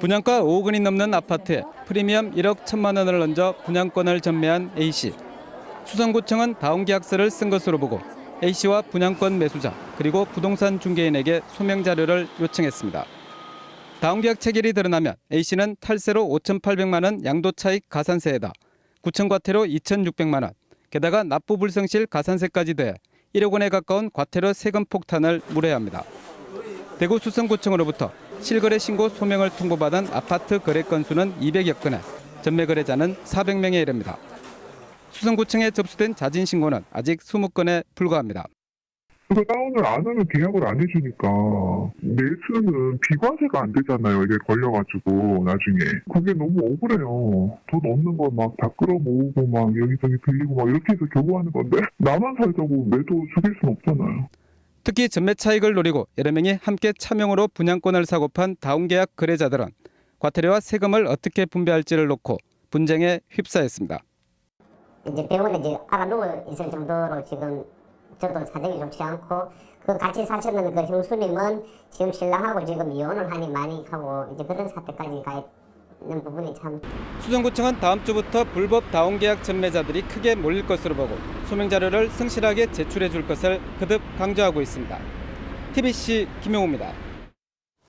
분양가 5억 원이 넘는 아파트에 프리미엄 1억 1천만 원을 얹어 분양권을 전매한 A씨. 수성구청은 다운 계약서를 쓴 것으로 보고 A씨와 분양권 매수자 그리고 부동산 중개인에게 소명 자료를 요청했습니다. 다운 계약 체결이 드러나면 A씨는 탈세로 5,800만 원 양도 차익 가산세에다 구청 과태료 2,600만 원, 게다가 납부 불성실 가산세까지 돼 1억 원에 가까운 과태료 세금 폭탄을 물어야 합니다. 대구 수성구청으로부터 실거래 신고 소명을 통보받은 아파트 거래 건수는 200여 건에 전매 거래자는 400명에 이릅니다. 수성구청에 접수된 자진 신고는 아직 20건에 불과합니다. 그거 다운을 안 하면 계약을 안 해주니까 매수는 비과세가 안 되잖아요. 이게 걸려가지고 나중에 그게 너무 억울해요. 돈 없는 걸 막 다 끌어모으고 막 여기저기 빌리고 막 이렇게 해서 교부하는 건데 나만 살자고 매도 죽일 순 없잖아요. 특히 전매 차익을 노리고 여러 명이 함께 차명으로 분양권을 사고 판 다운계약 거래자들은 과태료와 세금을 어떻게 분배할지를 놓고 분쟁에 휩싸였습니다. 이제 병원에 이제 알아누워 있을 정도로 지금 저도 사정이 좋지 않고 그 같이 사시는 그 형수님은 지금 신랑하고 지금 이혼을 하니 많이 하고 이제 그런 사태까지 가 있는 부분이 참 수성구청은 다음 주부터 불법 다운 계약 전매자들이 크게 몰릴 것으로 보고 소명 자료를 성실하게 제출해 줄 것을 거듭 강조하고 있습니다. TBC 김용호입니다.